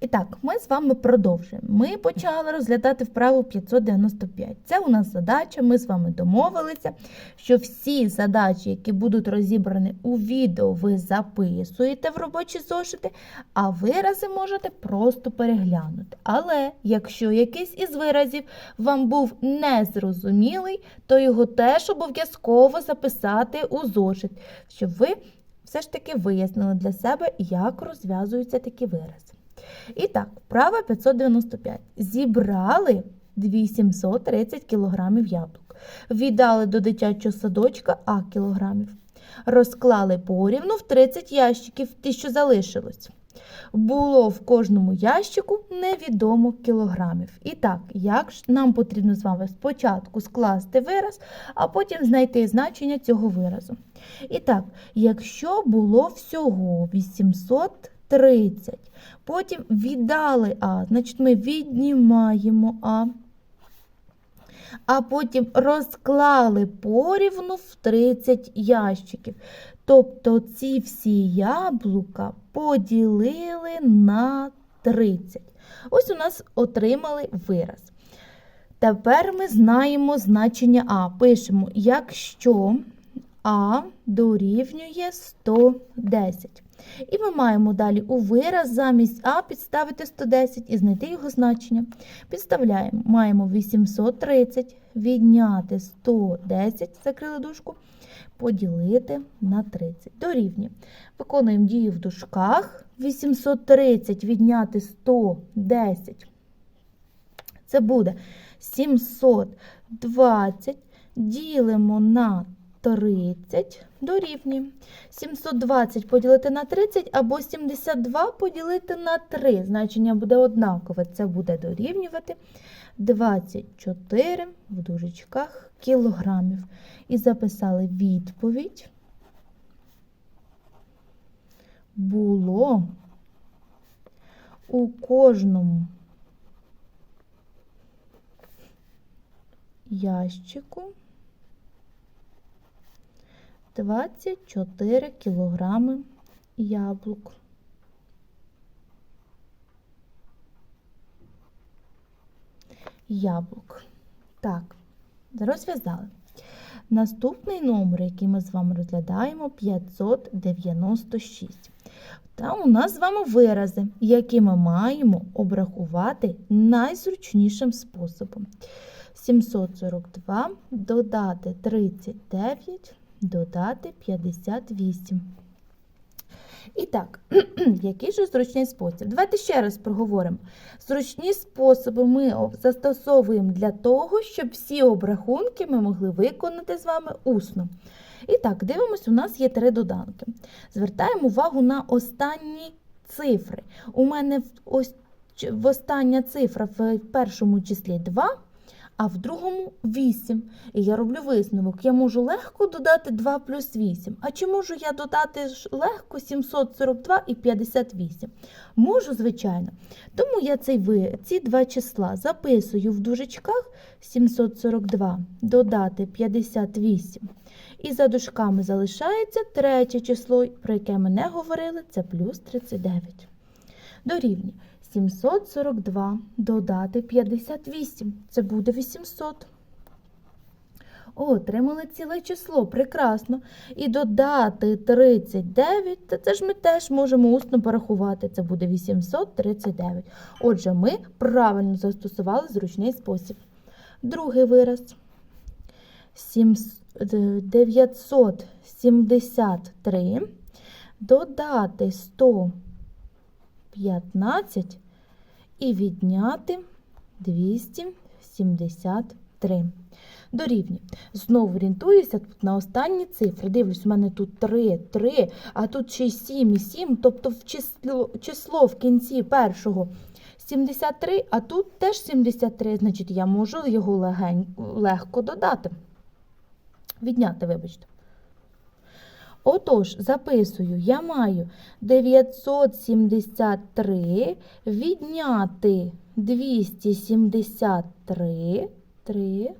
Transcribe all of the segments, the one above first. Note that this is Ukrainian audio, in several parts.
І так, ми з вами продовжуємо. Ми почали розглядати вправу 595. Це у нас задача. Ми з вами домовилися, що всі задачі, які будуть розібрані у відео, ви записуєте в робочі зошити, а вирази можете просто переглянути. Але якщо якийсь із виразів вам був незрозумілий, то його теж обов'язково записати у зошит, щоб ви все ж таки вияснили для себе, як розв'язуються такі вирази. І так, вправа 595. Зібрали 2730 кг яблук. Віддали до дитячого садочка А кілограмів. Розклали порівну в 30 ящиків, ті, що залишилось. Було в кожному ящику невідомо кілограмів. І так, як ж нам потрібно з вами спочатку скласти вираз, а потім знайти значення цього виразу. І так, якщо було всього 830, потім віддали А, значить ми віднімаємо А. А потім розклали порівну в 30 ящиків. Тобто ці всі яблука поділили на 30. Ось у нас отримали вираз. Тепер ми знаємо значення А. Пишемо, якщо А дорівнює 110. І ми маємо далі у вираз замість А підставити 110 і знайти його значення. Підставляємо, маємо 830, відняти 110, закрили дужку, поділити на 30. Дорівнює. Виконуємо дію в дужках. 830 відняти 110. Це буде 720. Ділимо на 30 дорівнює. 720 поділити на 30 або 72 поділити на 3. Значення буде однакове. Це буде дорівнювати 24 в дужечках кілограмів. І записали відповідь. Було у кожному ящику 24 кілограми яблук. Яблук. Так, розв'язали. Наступний номер, який ми з вами розглядаємо, 596. Там у нас з вами вирази, які ми маємо обрахувати найзручнішим способом. 742 додати 39, додати 58. І так, який же зручний спосіб? Давайте ще раз проговоримо. Зручні способи ми застосовуємо для того, щоб всі обрахунки ми могли виконати з вами усно. І так, дивимось, у нас є три доданки. Звертаємо увагу на останні цифри. У мене ось в остання цифра в першому числі 2, а в другому 8. І я роблю висновок. Я можу легко додати 2 плюс 8. А чи можу я додати легко 742 і 58? Можу, звичайно. Тому я цей, ці два числа записую в дужечках 742 додати 58. І за дужками залишається третє число, про яке ми не говорили, це плюс 39. Дорівнює. 742 додати 58. Це буде 800. О, отримали ціле число. Прекрасно. І додати 39, це ж ми теж можемо усно порахувати. Це буде 839. Отже, ми правильно застосували зручний спосіб. Другий вираз. 973 додати 100. 15 і відняти 273. Дорівнює. Знову орієнтуюся тут на останні цифри. Дивлюсь, у мене тут 3, 3, а тут ще й 7 і 7, тобто в число, число в кінці першого 73, а тут теж 73, значить я можу його легень, легко додати. Відняти, вибачте. Отож, записую, я маю 973 відняти 273 3,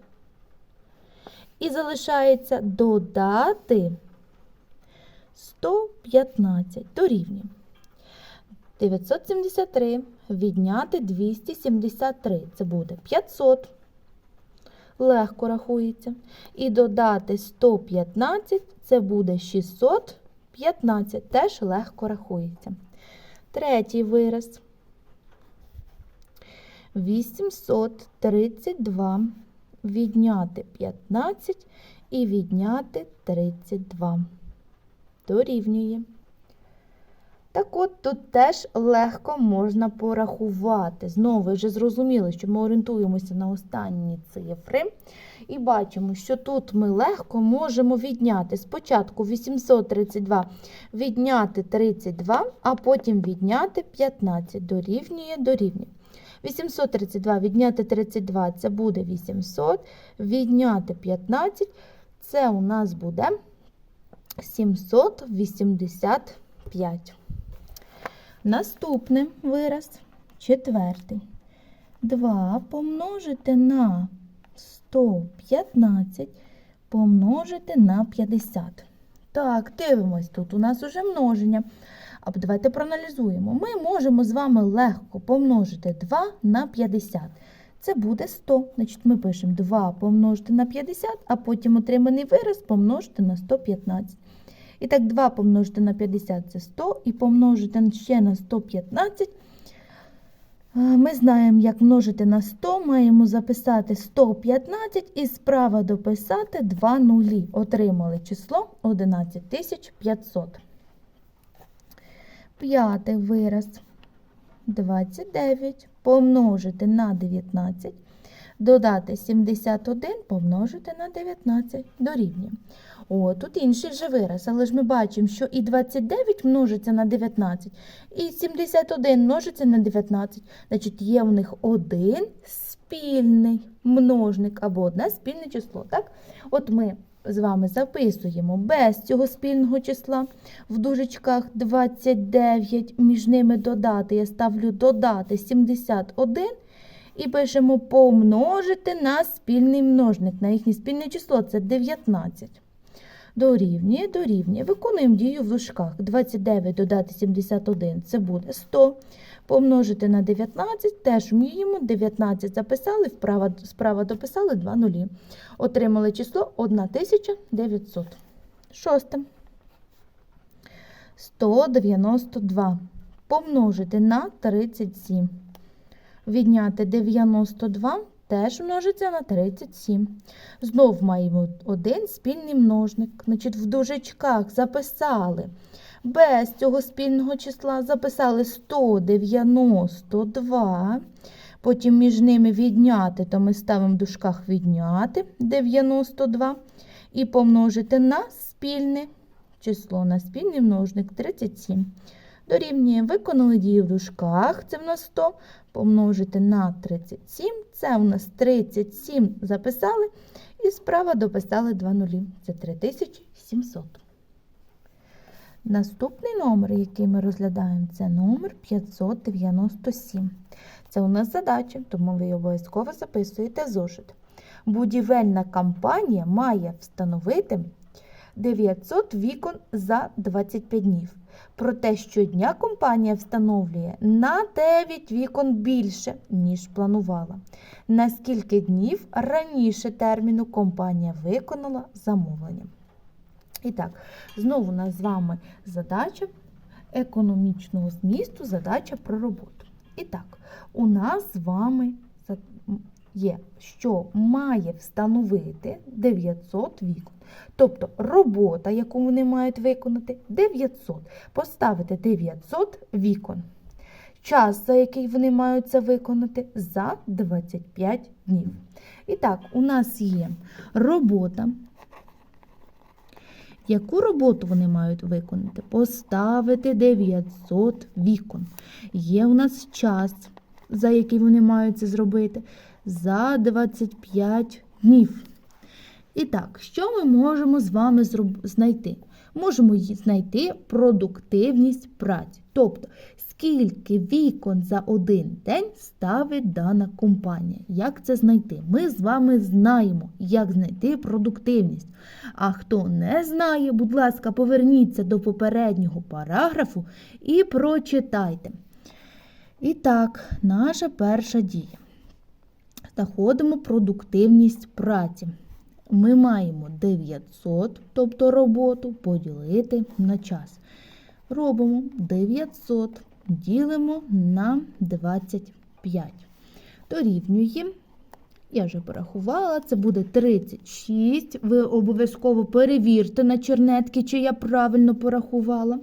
і залишається додати 115 дорівнює. 973 відняти 273. Це буде 500. Легко рахується. І додати 115 це буде 615. Теж легко рахується. Третій вираз. 832 відняти 15 і відняти 32. Дорівнює. Так от тут теж легко можна порахувати. Знову ви вже зрозуміли, що ми орієнтуємося на останні цифри. І бачимо, що тут ми легко можемо відняти спочатку 832 відняти 32, а потім відняти 15. Дорівнює, дорівнює. 832 відняти 32 це буде 800, відняти 15 це у нас буде 785. Наступний вираз, четвертий. 2 помножити на 115 помножити на 50. Так, дивимось, тут у нас уже множення. А давайте проаналізуємо. Ми можемо з вами легко помножити 2 на 50. Це буде 100. Значить, ми пишемо 2 помножити на 50, а потім отриманий вираз помножити на 115. І так, 2 помножити на 50 це 100, і помножити ще на 115. Ми знаємо, як множити на 100, маємо записати 115 і справа дописати 2 нулі. Отримали число 11500. П'ятий вираз. 29 помножити на 19, додати 71 помножити на 19 дорівнює. О, тут інший же вираз, але ж ми бачимо, що і 29 множиться на 19, і 71 множиться на 19. Значить, є у них один спільний множник або одне спільне число. Так? От ми з вами записуємо без цього спільного числа в дужечках 29, між ними додати. Я ставлю додати 71 і пишемо помножити на спільний множник. На їхнє спільне число це 19. Дорівнює, дорівнює. Виконуємо дію в дужках. 29 додати 71 це буде 100. Помножити на 19, теж вміємо. 19 записали, вправо, справа дописали 2 нулі. Отримали число 1900. Шосте. 192. Помножити на 37. Відняти 92 теж множиться на 37. Знов маємо один спільний множник. Значить, в дужечках записали. Без цього спільного числа записали 192. Потім між ними відняти, то ми ставимо в дужках відняти 92 і помножити на спільне число, на спільний множник 37. Дорівнює, виконали дію в дужках, це в нас 100, помножити на 37, це у нас 37 записали, і справа дописали 2 нулі, це 3700. Наступний номер, який ми розглядаємо, це номер 597. Це у нас задача, тому ви обов'язково записуєте зошит. Будівельна компанія має встановити 900 вікон за 25 днів. Проте щодня компанія встановлює на 9 вікон більше, ніж планувала. На скільки днів раніше терміну компанія виконала замовлення? І так, знову у нас з вами задача економічного змісту, задача про роботу. І так, у нас з вами є, що має встановити 900 вікон. Тобто робота, яку вони мають виконати, 900. Поставити 900 вікон. Час, за який вони мають це виконати, за 25 днів. І так, у нас є робота. Яку роботу вони мають виконати? Поставити 900 вікон. Є у нас час, за який вони мають це зробити, за 25 днів. І так, що ми можемо з вами знайти? Можемо знайти продуктивність праці. Тобто, скільки вікон за один день ставить дана компанія. Як це знайти? Ми з вами знаємо, як знайти продуктивність. А хто не знає, будь ласка, поверніться до попереднього параграфу і прочитайте. І так, наша перша дія. Знаходимо продуктивність праці. Ми маємо 900, тобто роботу, поділити на час. Робимо 900, ділимо на 25. Дорівнює, я вже порахувала, це буде 36. Ви обов'язково перевірте на чернетки, чи я правильно порахувала.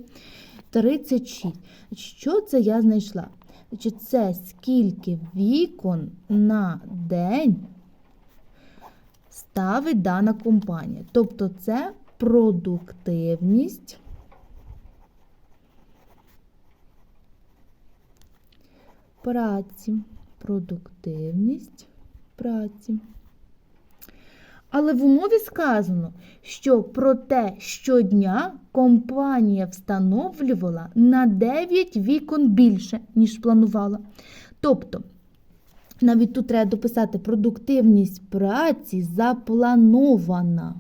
36. Що це я знайшла? Значить, це скільки вікон на день ставить дана компанія. Тобто це продуктивність праці. Продуктивність праці. Але в умові сказано, що проте щодня компанія встановлювала на 9 вікон більше, ніж планувала. Тобто, навіть тут треба дописати продуктивність праці запланована.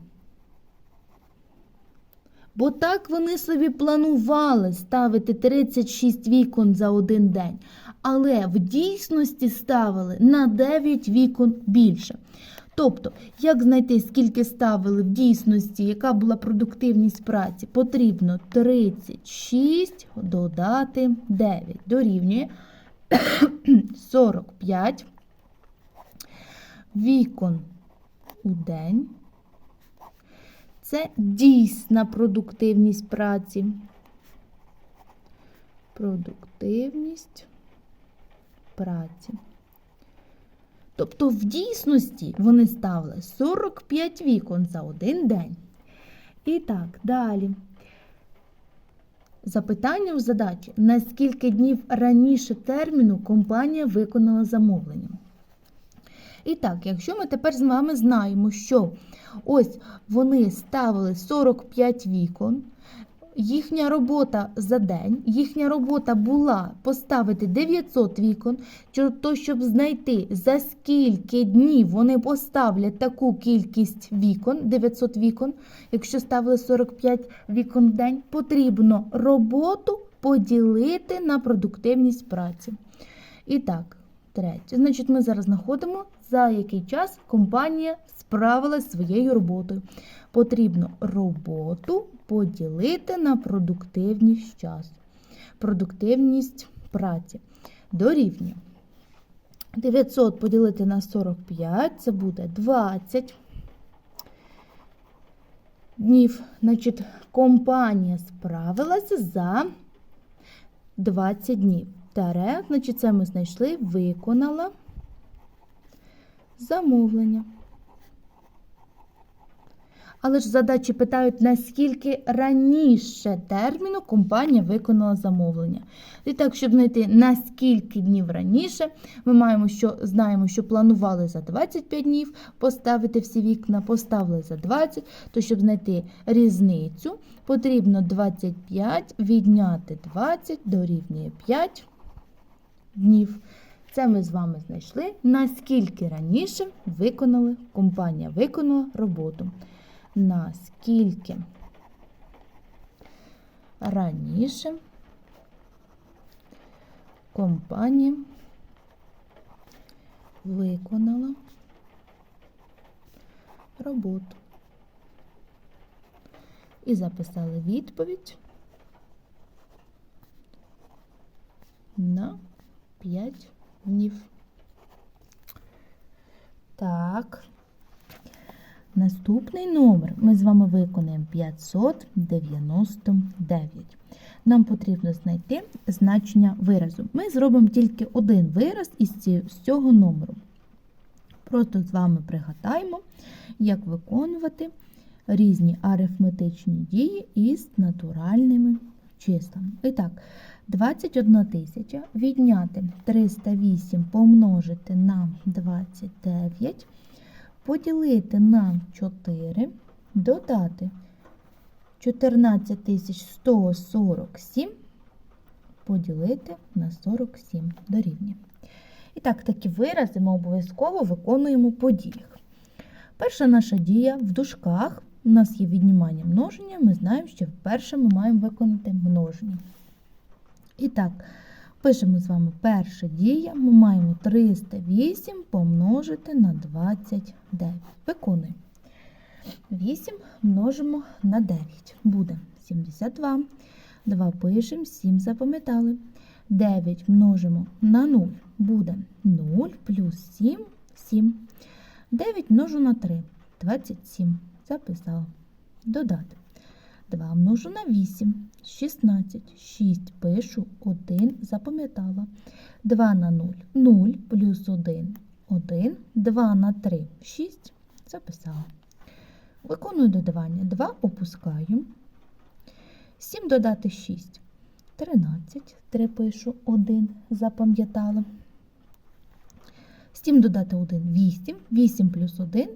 Бо так вони собі планували ставити 36 вікон за один день, але в дійсності ставили на 9 вікон більше. Тобто, як знайти, скільки ставили в дійсності, яка була продуктивність праці, потрібно 36 додати 9. Дорівнює 45 вікон у день. Це дійсна продуктивність праці. Продуктивність праці. Тобто, в дійсності вони ставили 45 вікон за один день. І так, далі. Запитання в задачі: на скільки днів раніше терміну компанія виконала замовлення? І так, якщо ми тепер з вами знаємо, що ось вони ставили 45 вікон, їхня робота за день, їхня робота була поставити 900 вікон, то щоб знайти, за скільки днів вони поставлять таку кількість вікон, 900 вікон, якщо ставили 45 вікон в день, потрібно роботу поділити на продуктивність праці. І так, третє. Значить, ми зараз знаходимо, за який час компанія справилась своєю роботою. Потрібно роботу поділити на продуктивність часу. Продуктивність праці. Дорівнює. 900 поділити на 45, це буде 20 днів. Значить, компанія справилася за 20 днів. Таре, значить, це ми знайшли, виконала замовлення. Але ж задачі питають, наскільки раніше терміну компанія виконала замовлення. І так, щоб знайти на скільки днів раніше, ми маємо, що знаємо, що планували за 25 днів поставити всі вікна, поставили за 20, то щоб знайти різницю, потрібно 25 відняти 20 дорівнює 5 днів. Це ми з вами знайшли, наскільки раніше виконали компанія виконала роботу наскільки раніше компанія виконала роботу. І записали відповідь на 5 днів. Так. Наступний номер ми з вами виконаємо 599. Нам потрібно знайти значення виразу. Ми зробимо тільки один вираз із цього номеру. Просто з вами пригадаємо, як виконувати різні арифметичні дії із натуральними числами. І так, 21 тисяча відняти 308 помножити на 29 поділити на 4, додати 14147, поділити на 47 дорівнює. І так, такі вирази ми обов'язково виконуємо по діях. Перша наша дія в дужках. У нас є віднімання множення, ми знаємо, що вперше ми маємо виконати множення. І так, Пишемо з вами перша дія. Ми маємо 308 помножити на 29. Виконуємо. 8 множимо на 9. Буде 72. 2 пишемо, 7 запам'ятали. 9 множимо на 0. Буде 0 плюс 7 7. 9 множу на 3. 27. Записала. Додати. 2 множу на 8. 16. 6 пишу, 1 запам'ятала. 2 на 0. 0 плюс 1. 1. 2 на 3. 6. Записала. Виконую додавання. 2 опускаю. 7 додати 6. 13. 3 пишу, 1 запам'ятала. 7 додати 1 8. 8 плюс 1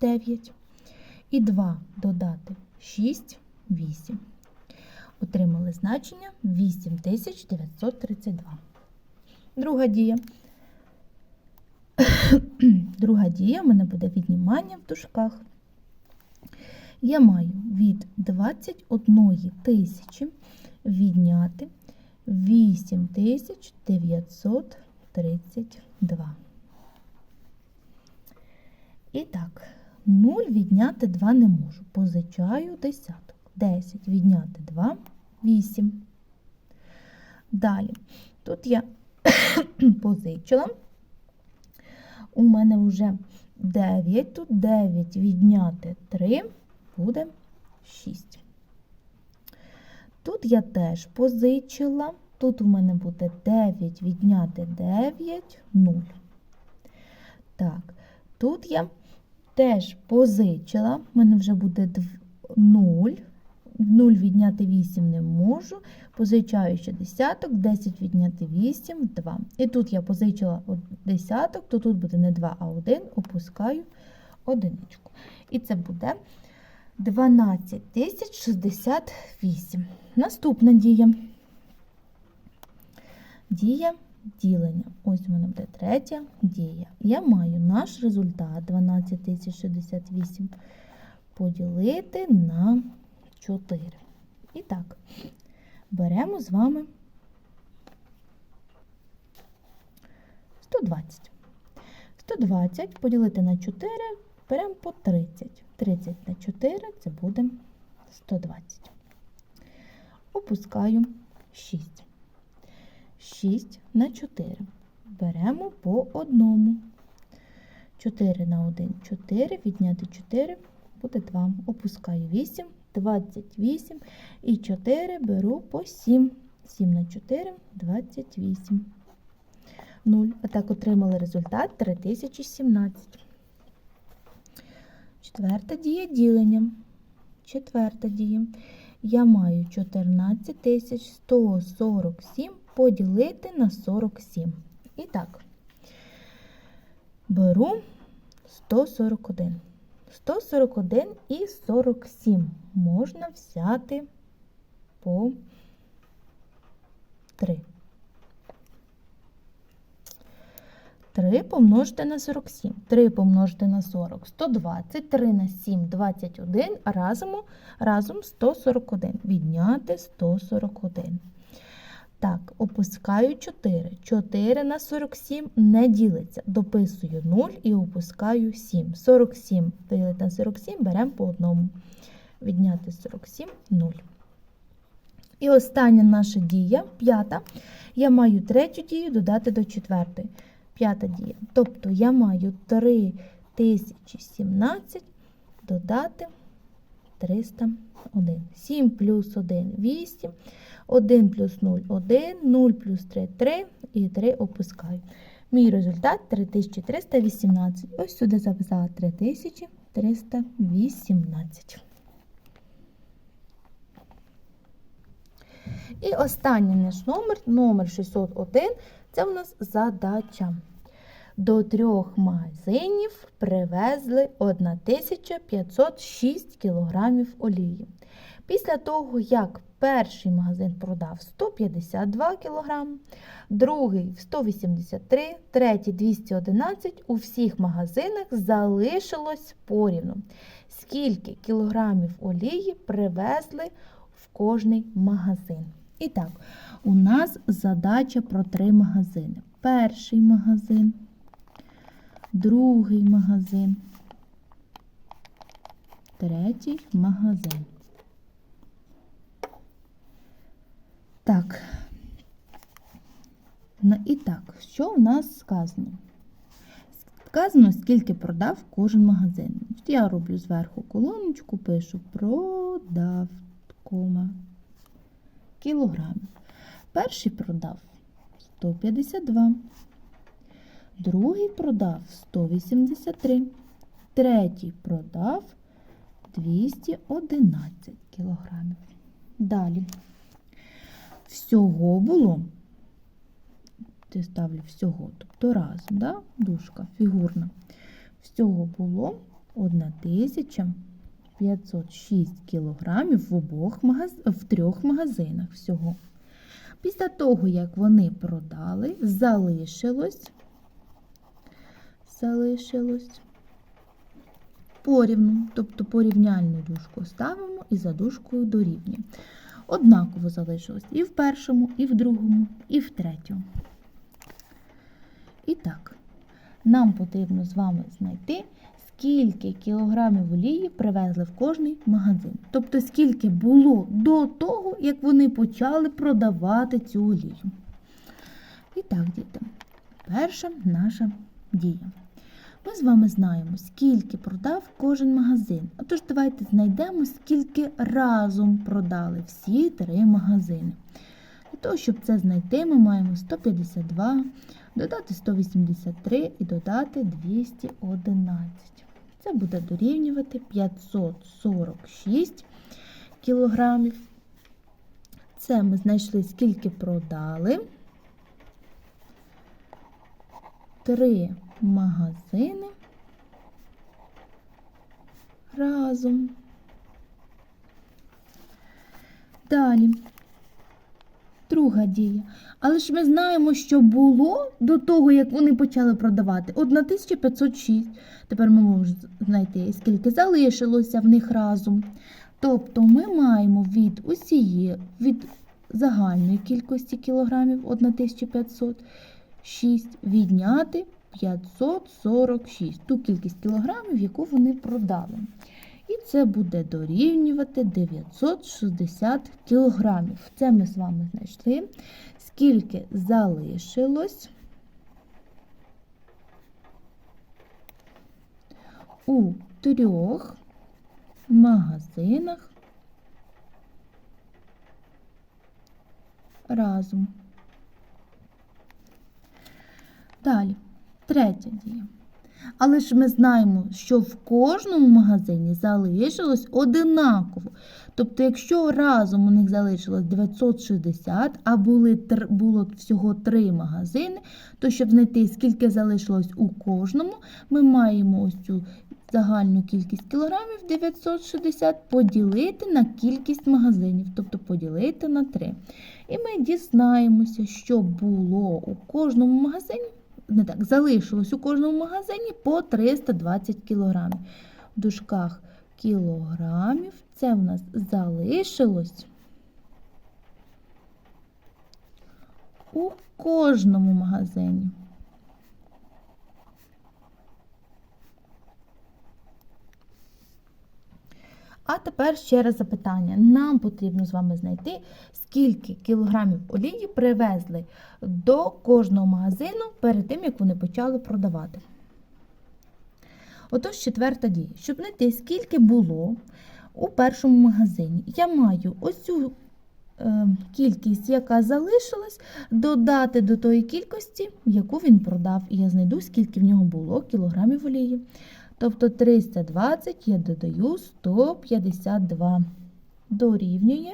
9. І 2 додати 6 8. Отримали значення 8932. Друга дія. Друга дія в мене буде віднімання в дужках. Я маю від 21 тисячі відняти 8932. І так, 0 відняти 2 не можу. Позичаю десяток. 10 відняти 2 8. Далі, тут я позичила. У мене вже 9, тут 9 відняти 3 буде 6. Тут я теж позичила. Тут у мене буде 9 відняти 9 0. Так, тут я теж позичила. У мене вже буде 0. 0 відняти 8 не можу. Позичаю ще десяток, 10 відняти 8, 2. І тут я позичила десяток, то тут буде не 2, а 1, опускаю одиничку. І це буде 12068. Наступна дія. Дія ділення. Ось мене буде третя дія. Я маю наш результат 12068 поділити на 4. І так, беремо з вами 120. 120 поділити на 4, беремо по 30. 30 на 4 це буде 120. Опускаю 6. 6 на 4. Беремо по одному. 4 на 1 4, відняти 4 буде 2. Опускаю 8, 28 і 4 беру по 7. 7 на 4 28. 0. Отак отримали результат 3017. Четверта дія ділення. Четверта дія. Я маю 14147 поділити на 47. І так, беру 141. 141 і 47 можна взяти по 3. 3 помножити на 47, 3 помножити на 40, 120, 3 на 7, 21, а разом, разом 141. Відняти 141. Так, опускаю 4. 4 на 47 не ділиться. Дописую 0 і опускаю 7. 47 поділити на 47 беремо по одному. Відняти 47 0. І остання наша дія, п'ята. Я маю третю дію додати до четвертої. П'ята дія. Тобто я маю 3017 додати 301. 7 плюс 1 8. 1 плюс 0 1, 0 плюс 3 3 і 3 опускаю. Мій результат 3318. Ось сюди записала 3318. І останній наш номер, номер 601, це у нас задача. До трьох магазинів привезли 1506 кг олії. Після того, як перший магазин продав 152 кг, другий 183, третій 211, у всіх магазинах залишилось порівну. Скільки кілограмів олії привезли в кожний магазин? І так, у нас задача про три магазини. Перший магазин, другий магазин, третій магазин. Так. Ну, і так, що у нас сказано? Сказано, скільки продав кожен магазин. Я роблю зверху колоночку, пишу продав, кома, кілограмів. Перший продав 152, другий продав 183, третій продав 211 кілограмів. Далі. Всього було, ти ставлю всього, тобто разом, да? дужка фігурна. Всього було 1506 кілограмів в обох магаз... в трьох магазинах всього. Після того, як вони продали, залишилось, залишилось порівну, тобто порівняльну дужку ставимо і за дужкою дорівнює. Однаково залишилось і в першому, і в другому, і в третьому. І так, нам потрібно з вами знайти, скільки кілограмів олії привезли в кожний магазин. Тобто, скільки було до того, як вони почали продавати цю олію. І так, діти, перша наша дія. Ми з вами знаємо, скільки продав кожен магазин. Отож, давайте знайдемо, скільки разом продали всі три магазини. Для того, щоб це знайти, ми маємо 152, додати 183 і додати 211. Це буде дорівнювати 546 кілограмів. Це ми знайшли, скільки продали. Три магазини разом. Далі. Друга дія. Але ж ми знаємо, що було до того, як вони почали продавати 1506. Тепер ми можемо знайти, скільки залишилося в них разом. Тобто ми маємо від усієї, від загальної кількості кілограмів 1506 відняти 546, ту кількість кілограмів, яку вони продали. І це буде дорівнювати 960 кілограмів. Це ми з вами знайшли. Скільки залишилось у трьох магазинах разом. Далі. Третя дія. Але ж ми знаємо, що в кожному магазині залишилось одинаково. Тобто, якщо разом у них залишилось 960, а були, було всього 3 магазини, то щоб знайти, скільки залишилось у кожному, ми маємо ось цю загальну кількість кілограмів 960 поділити на кількість магазинів, тобто поділити на 3. І ми дізнаємося, що було у кожному магазині не так, залишилось у кожному магазині по 320 кілограмів. В дужках кілограмів це в нас залишилось у кожному магазині. А тепер ще раз запитання. Нам потрібно з вами знайти, скільки кілограмів олії привезли до кожного магазину перед тим, як вони почали продавати. Отож, четверта дія. Щоб знайти, скільки було у першому магазині, я маю ось цю е, кількість, яка залишилась, додати до тої кількості, яку він продав. І я знайду, скільки в нього було кілограмів олії. Тобто 320 я додаю 152. Дорівнює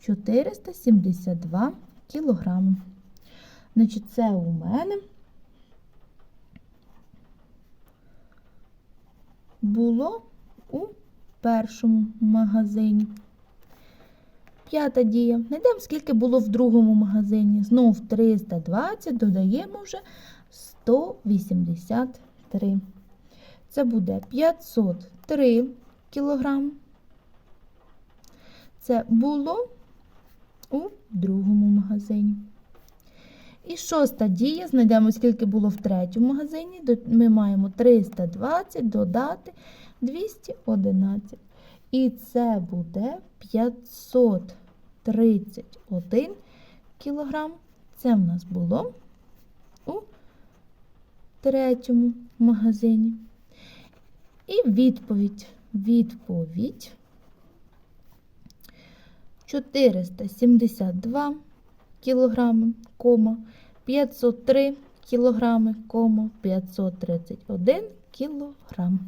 472 кілограми. Значить, це у мене було у першому магазині. П'ята дія. Знайдемо, скільки було в другому магазині. Знов 320 додаємо вже 183. Це буде 503 кг. Це було у другому магазині. І шоста дія. Знайдемо, скільки було в третьому магазині. Ми маємо 320 додати 211. І це буде 531 кілограм. Це в нас було у третьому магазині. І відповідь. Відповідь 472 кілограми, кома, 503 кілограми, кома, 531 кілограм.